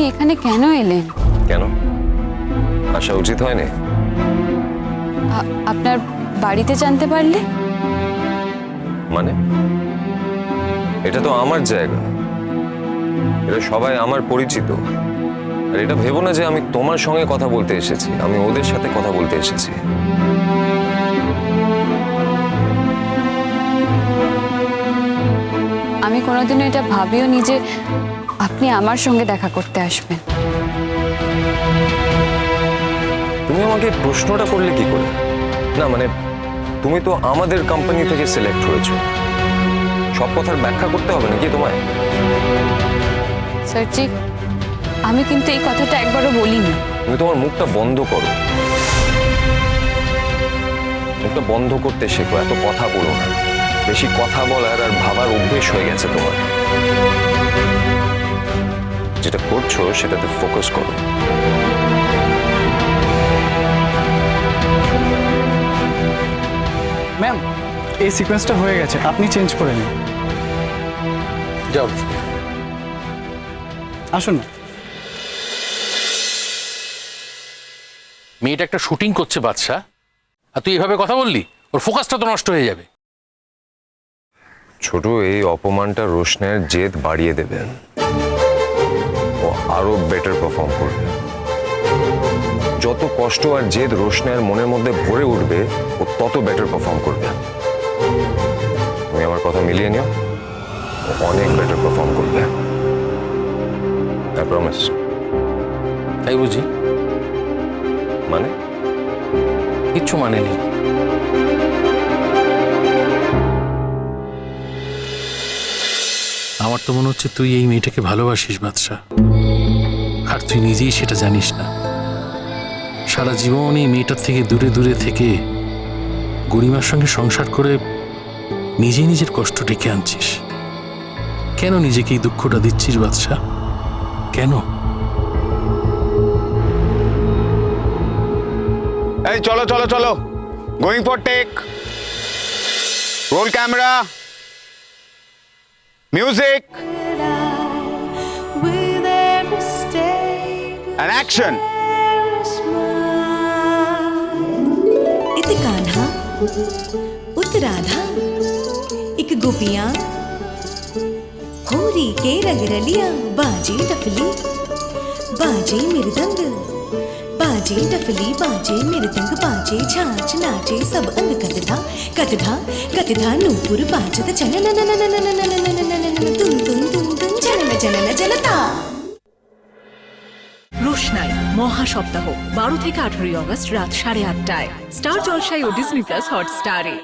এখানে কেন এলেন? কেন? আসা উচিত হয়নি। আপনার বাড়িতে জানতে পারলে? মানে? এটা তো আমার জায়গা। এটা সবাই আমার পরিচিত। আর এটা ভেবো না যে আমি তোমার সঙ্গে কথা বলতে এসেছি। আমি ওদের সাথে কথা বলতে এসেছি। আমি কোনোদিনও এটা ভাবিও নি যে আপনি আমার সঙ্গে দেখা করতে আসবেন। তুমি আমাকে প্রশ্নটা করলে কি করে? না মানে তুমি তো আমাদের কোম্পানি থেকে সিলেক্ট হয়েছো। সব কথার ব্যাখ্যা করতে হবে নাকি তোমায়? স্যারজি আমি কিন্তু এই কথাটা একবারও বলিনি। তুমি তোমার মুখটা বন্ধ করো। মুখটা বন্ধ করতে শেখো এত কথা বলো না। বেশি কথা বলার আর ভাবার অভ্যেস হয়ে গেছে তোমার। যেটা করছ সেটাতে ফোকাস করো। ম্যাম এই সিকোয়েন্সটা হয়ে গেছে। আপনি চেঞ্জ করে নিন। যাও। আসুন না। মেয়েটা একটা শুটিং করছে বাদশা। আর তুই এভাবে কথা বললি ওর ফোকাসটা তো নষ্ট হয়ে যাবে। ছোট এই অপমানটা রোশনের জেদ বাড়িয়ে দেবেন। ও আরও বেটার পারফর্ম করবে। যত কষ্ট আর জেদ রোশনের মনের মধ্যে ভরে উঠবে ও তত বেটার পারফর্ম করবে। তুমি আমার কথা মিলিয়ে নিও ও অনেক বেটার পারফর্ম করবে। আই প্রমিস তাই বুঝি? মানে? কিচ্ছু মানে নেই। আমার তো মনে হচ্ছে তুই এই মেয়েটাকে ভালোবাসিস বাদশা আর তুই নিজেই সেটা জানিস না। সারা জীবন এই মেয়েটার থেকে দূরে দূরে থেকে গরিমার সঙ্গে সংসার করে নিজে নিজের কষ্ট ডেকে আনছিস। কেন নিজেকে এই দুঃখটা দিচ্ছিস বাদশা? কেন? এই, চলো চলো চলো। Going for take roll camera music action. इत कान्हा उत होरी के रंग रलिया बाजे टफली बाजे मृदंग बाजे टफली बाजे मृदंग बाजे छाच नाचे सब अंग कतधा कतधा कतधा नूपुर बाजत चन न न न न न न न न न মহাসপ্তাহ বারো থেকে আঠারোই অগস্ট রাত সাড়ে আটটায়। স্টার জলসাই ও ডিসনি প্লাস হটস্টারে।